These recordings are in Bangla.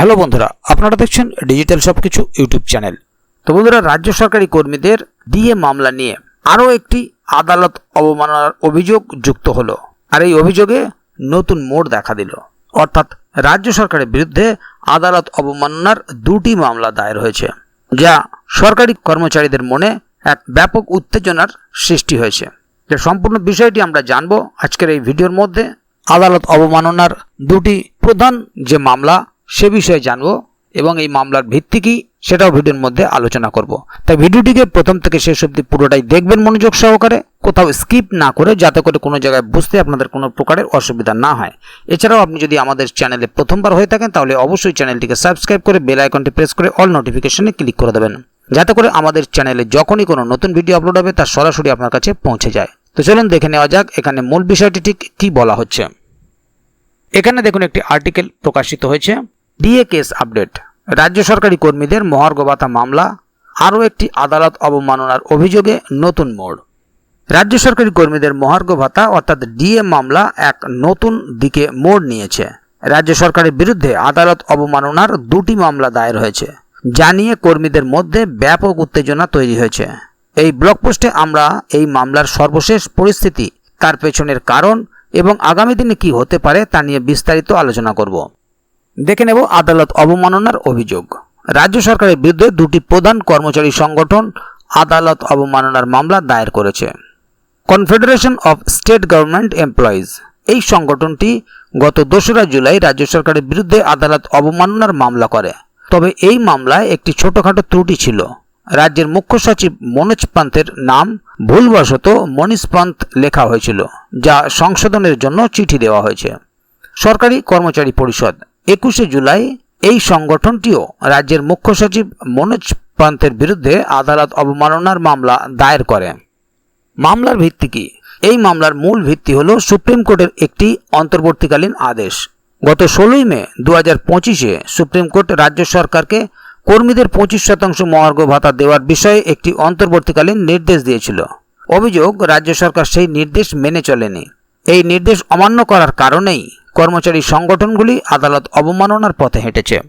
হ্যালো বন্ধুরা, আপনারা দেখছেন ডিজিটাল সবকিছু ইউটিউব চ্যানেল। তো বন্ধুরা, রাজ্য সরকারি কর্মীদের ডিএ মামলা নিয়ে আরও একটি আদালত অবমাননার অভিযোগ যুক্ত হলো। আর এই অভিযোগে নতুন মোড় দেখা দিল। অর্থাৎ রাজ্য সরকারের বিরুদ্ধে আদালত অবমাননার দুটি মামলা দায়ের হয়েছে, যা সরকারি কর্মচারীদের মনে এক ব্যাপক উত্তেজনার সৃষ্টি হয়েছে। যে সম্পূর্ণ বিষয়টি আমরা জানব আজকের এই ভিডিওর মধ্যে। আদালত অবমাননার দুটি প্রধান যে মামলা সে বিষয়ে জানব এবং এই মামলার ভিত্তি কি সেটাও ভিডিওর মধ্যে আলোচনা করব। তাই ভিডিওটিকে প্রথম থেকে শেষ অবধি পুরোটাই দেখবেন মনোযোগ সহকারে। কোথাও স্কিপ না করে, যাতে করে কোনো জায়গায় বুঝতে আপনাদের কোনো প্রকারের অসুবিধা না হয়। এছাড়াও আপনি যদি আমাদের চ্যানেলে প্রথমবার হয়ে থাকেন, তাহলে অবশ্যই চ্যানেলটিকে সাবস্ক্রাইব করে বেল আইকনটি প্রেস করে অল নোটিফিকেশনে ক্লিক করে দেবেন। যাতে করে আমাদের চ্যানেলে যখনই কোনো নতুন ভিডিও আপলোড হবে, তা সরাসরি আপনার কাছে পৌঁছে যায়। তো চলুন দেখে নেওয়া যাক এখানে মূল বিষয়টি ঠিক কী বলা হচ্ছে। এখানে দেখুন একটি আর্টিকেল প্রকাশিত হয়েছে। DA case update. রাজ্য সরকারি কর্মীদের মহার্ঘ ভাতা মামলা, আরও একটি আদালত অবমাননার অভিযোগে নতুন মোড়। রাজ্য সরকারি কর্মীদের মহার্ঘ ভাতা অর্থাৎ ডিএ মামলা, এক নতুন দিকে মোড় নিয়েছে। রাজ্য সরকারের বিরুদ্ধে আদালত অবমাননার দুটি মামলা দায়ের হয়েছে, যা নিয়ে কর্মীদের মধ্যে ব্যাপক উত্তেজনা তৈরি হয়েছে। এই ব্লগ পোস্টে আমরা এই মামলার সর্বশেষ পরিস্থিতি, তার পেছনের কারণ এবং আগামী দিনে কি হতে পারে তা নিয়ে বিস্তারিত আলোচনা করব। দেখে নেব আদালত অবমাননার অভিযোগ। রাজ্য সরকারের বিরুদ্ধে দুটি প্রধান কর্মচারী সংগঠন আদালত অবমাননার মামলা দায়ের করেছে। Confederation of state government employees. এই সংগঠনটি গত দোসরা জুলাই রাজ্য সরকারের বিরুদ্ধে আদালত অবমাননার মামলা করে। তবে এই মামলায় একটি ছোটখাটো ত্রুটি ছিল। রাজ্যের মুখ্য সচিব মনোজ পান্থের নাম ভুলবশত মনীষ পান্থ লেখা হয়েছিল, যা সংশোধনের জন্য চিঠি দেওয়া হয়েছে। সরকারি কর্মচারী পরিষদ একুশে জুলাই এই সংগঠনটিও রাজ্যের মুখ্য সচিব মনোজ পান্থের বিরুদ্ধে আদালত অবমাননার মামলা দায়ের করে। মামলার ভিত্তি কি? এই মামলার মূল ভিত্তি হল সুপ্রিম কোর্টের একটি অন্তর্বর্তীকালীন আদেশ। গত ষোলোই মে দু হাজার পঁচিশে সুপ্রিম কোর্ট রাজ্য সরকারকে কর্মীদের পঁচিশ শতাংশ মহার্ঘ ভাতা দেওয়ার বিষয়ে একটি অন্তর্বর্তীকালীন নির্দেশ দিয়েছিল। অভিযোগ, রাজ্য সরকার সেই নির্দেশ মেনে চলেনি। এই নির্দেশ অমান্য করার কারণেই কর্মচারী সংগঠনগুলি আদালত অবমাননার পথে হেঁটেছে।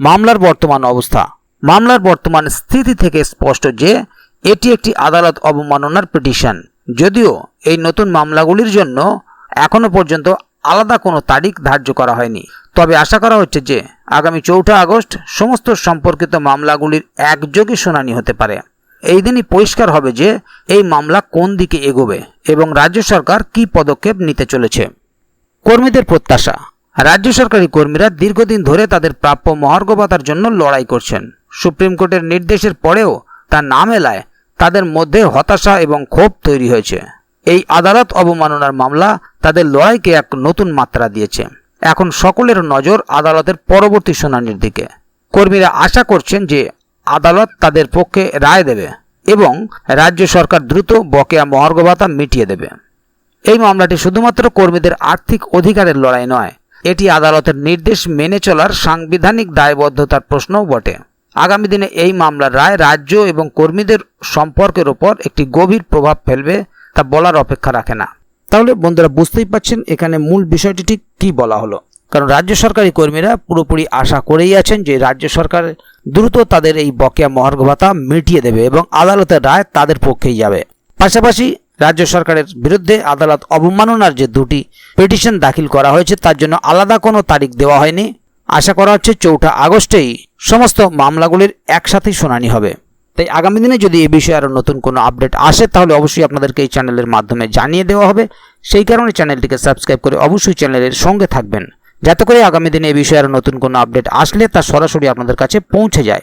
মামলার বর্তমান অবস্থা। মামলার বর্তমান স্থিতি থেকে স্পষ্ট যে, এটি একটি আদালত অবমাননার পিটিশন। যদিও এই নতুন মামলাগুলির জন্য এখনও পর্যন্ত আলাদা কোনো তারিখ ধার্য করা হয়নি। তবে আশা করা হচ্ছে যে, আগামী চৌঠা আগস্ট সমস্ত সম্পর্কিত মামলাগুলির একযোগে শুনানি হতে পারে। এই দিনই পরিষ্কার হবে যে, এই মামলা কোন দিকে এগোবে এবং রাজ্য সরকার কী পদক্ষেপ নিতে চলেছে। কর্মীদের প্রত্যাশা। রাজ্য সরকারি কর্মীরা দীর্ঘদিন ধরে তাদের প্রাপ্য মহার্ঘ ভাতার জন্য লড়াই করছেন। সুপ্রিম কোর্টের নির্দেশের পরেও তা না মেলায় তাদের মধ্যে হতাশা এবং ক্ষোভ তৈরি হয়েছে। এই আদালত অবমাননার মামলা তাদের লড়াইকে এক নতুন মাত্রা দিয়েছে। এখন সকলের নজর আদালতের পরবর্তী শুনানির দিকে। কর্মীরা আশা করছেন যে আদালত তাদের পক্ষে রায় দেবে এবং রাজ্য সরকার দ্রুত বকেয়া মহার্ঘ ভাতা মিটিয়ে দেবে। এই মামলাটি শুধুমাত্র কর্মীদের আর্থিক অধিকারের লড়াই নয়, এটি আদালতের নির্দেশ মেনে চলার সাংবিধানিক দায়বদ্ধতার প্রশ্নও বটে। আগামী দিনে এই মামলার রায় রাজ্য এবং কর্মীদের সম্পর্কের ওপর একটি গভীর প্রভাব ফেলবে তা বলার অপেক্ষা রাখে না। তাহলে বন্ধুরা বুঝতেই পাচ্ছেন এখানে মূল বিষয়টি ঠিক কী বলা হলো। কারণ রাজ্য সরকারি কর্মীরা পুরোপুরি আশা করেই আছেন যে রাজ্য সরকার দ্রুত তাদের এই বকেয়া মহার্ঘ ভাতা মিটিয়ে দেবে এবং আদালতের রায় তাদের পক্ষেই যাবে। পাশাপাশি রাজ্য সরকারের বিরুদ্ধে আদালত অবমাননার যে দুটি পিটিশন দাখিল করা হয়েছে, তার জন্য আলাদা কোনো তারিখ দেওয়া হয়নি। আশা করা হচ্ছে চৌঠা আগস্টেই সমস্ত মামলাগুলির একসাথেই শুনানি হবে। তাই আগামী দিনে যদি এ বিষয়ে আরও নতুন কোনো আপডেট আসে, তাহলে অবশ্যই আপনাদেরকে এই চ্যানেলের মাধ্যমে জানিয়ে দেওয়া হবে। সেই কারণে চ্যানেলটিকে সাবস্ক্রাইব করে অবশ্যই চ্যানেলের সঙ্গে থাকবেন। যাতে করে আগামী দিনে এ বিষয়ে আরও নতুন কোনো আপডেট আসলে তা সরাসরি আপনাদের কাছে পৌঁছে যায়।